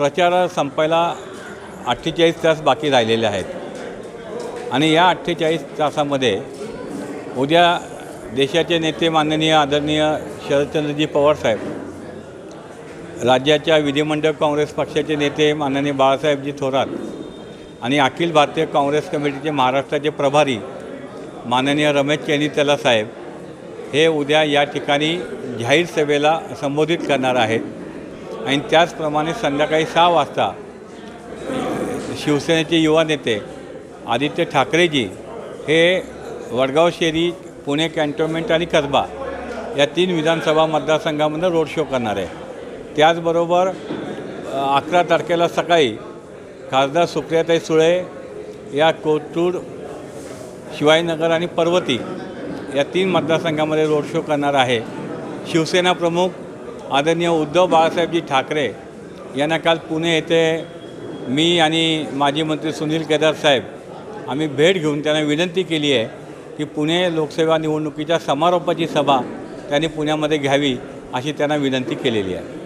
प्रचार संपायला अठ्ठेचाळीस तास बाकी राहिलेले आहेत. आणि या अठ्ठेचाळीस तासामध्ये उद्या देशाचे नेते माननीय आदरणीय शरदचंद्रजी पवारसाहेब राज्याच्या विधिमंडळ काँग्रेस पक्षाचे नेते माननीय बाळासाहेबजी थोरात आणि अखिल भारतीय काँग्रेस कमिटीचे महाराष्ट्राचे प्रभारी माननीय रमेश चेनितला साहेब हे उद्या या ठिकाणी जाहीर सभेला संबोधित करणार आहेत. आणि त्याचप्रमाणे संध्याकाळी सहा वाजता शिवसेनेचे युवा नेते आदित्य ठाकरेजी हे वडगाव शेरी पुणे कॅन्टोन्मेंट आणि कसबा या तीन विधानसभा मतदारसंघामध्ये रोड शो करणार आहे. त्याचबरोबर अकरा तारखेला सकाळी खासदार सुप्रियाताई सुळे या कोथरूड शिवाजीनगर आणि पर्वती या तीन मतदारसंघामध्ये रोड शो करणार आहे. शिवसेना प्रमुख आदरणीय उद्धव बाळासाहेबजी ठाकरे यांना काल पुणे येथे मी आणि माजी मंत्री सुनील केदार साहेब आम्ही भेट घेऊन त्यांना विनंती केली आहे की पुणे लोकसेवा निवडणुकीच्या समारोपाची सभा त्यांनी पुण्यामध्ये घ्यावी अशी त्यांना विनंती केलेली आहे.